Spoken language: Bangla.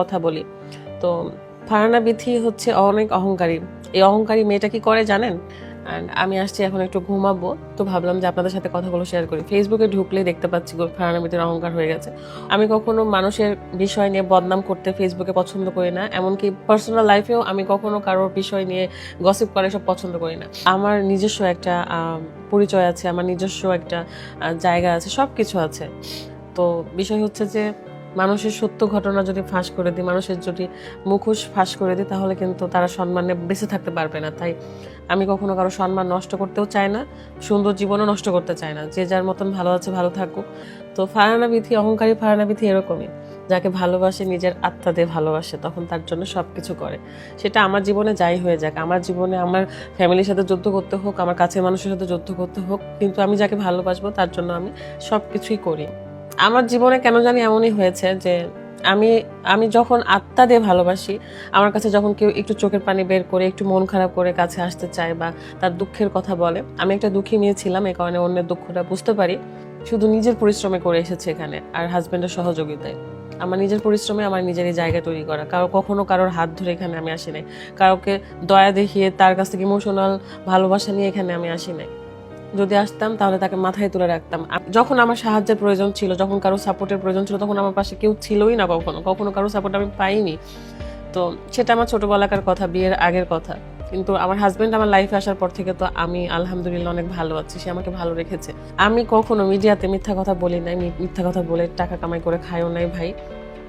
কথা বলি। তো ফারানা বিথি হচ্ছে অনেক অহংকারী। এই অহংকারী মেয়েটা কি করে জানেন? আমি আসছি এখন একটু ঘুমাবো। তো ভাবলাম যে আপনাদের সাথে কথাগুলো শেয়ার করি। ফেসবুকে ঢুকলেই দেখতে পাচ্ছি ফারানা বিথির অহংকার হয়ে গেছে। আমি কখনো মানুষের বিষয় নিয়ে বদনাম করতে ফেসবুকে পছন্দ করি না। এমনকি পার্সোনাল লাইফেও আমি কখনো কারোর বিষয় নিয়ে গসিপ করে সব পছন্দ করি না। আমার নিজস্ব একটা পরিচয় আছে, আমার নিজস্ব একটা জায়গা আছে সব কিছু আছে। তো বিষয় হচ্ছে যে মানুষের সত্য ঘটনা যদি ফাঁস করে দিই, মানুষের যদি মুখোশ ফাঁস করে দিই, তাহলে কিন্তু তারা সম্মানে বেঁচে থাকতে পারবে না। তাই আমি কখনো কারও সম্মান নষ্ট করতেও চাই না, সুন্দর জীবনও নষ্ট করতে চাই না। যে যার মতন ভালো আছে, ভালো থাকুক। তো ফারানা বিথি অহংকারী ফারানা বিথি এরকমই। যাকে ভালোবাসে, নিজের আত্মা দিয়ে ভালোবাসে, তখন তার জন্য সব কিছু করে। সেটা আমার জীবনে যাই হয়ে যাক। আমার জীবনে আমার ফ্যামিলির সাথে যুদ্ধ করতে হোক, আমার কাছের মানুষের সাথে যুদ্ধ করতে হোক, কিন্তু আমি যাকে ভালোবাসবো, তার জন্য আমি সব কিছুই করি। আমার জীবনে কেন জানি এমনই হয়েছে যে আমি আমি যখন আত্মা দিয়ে ভালোবাসি, আমার কাছে যখন কেউ একটু চোখের পানি বের করে, একটু মন খারাপ করে কাছে আসতে চায় বা তার দুঃখের কথা বলে, আমি একটা দুঃখী মেয়ে ছিলাম এই কারণে অন্যের দুঃখটা বুঝতে পারি। শুধু নিজের পরিশ্রমে করে এসেছে এখানে, আর হাজব্যান্ডের সহযোগিতায়। আমার নিজের পরিশ্রমে আমার নিজেরই জায়গা তৈরি করা। কারও কখনো কারোর হাত ধরে এখানে আমি আসি নাই। কাউকে দয়া দেখিয়ে তার কাছ থেকে ইমোশনাল ভালোবাসা নিয়ে এখানে আমি আসি নাই। যদি আসতাম, তাহলে তাকে মাথায় তুলে রাখতাম। যখন আমার সাহায্যের প্রয়োজন ছিল, যখন কারও সাপোর্টের প্রয়োজন ছিল, তখন আমার পাশে কেউ ছিলই না কখনো। কখনো কারও সাপোর্ট আমি পাইনি। তো সেটা আমার ছোটবেলাকার কথা, বিয়ের আগের কথা। কিন্তু আমার হাজব্যান্ড আমার লাইফে আসার পর থেকে তো আমি আলহামদুলিল্লাহ অনেক ভালো আছি, সে আমাকে ভালো রেখেছে। আমি কখনো মিডিয়াতে মিথ্যা কথা বলি নাই মিথ্যা কথা বলে টাকা কামাই করে খাইও নাই ভাই।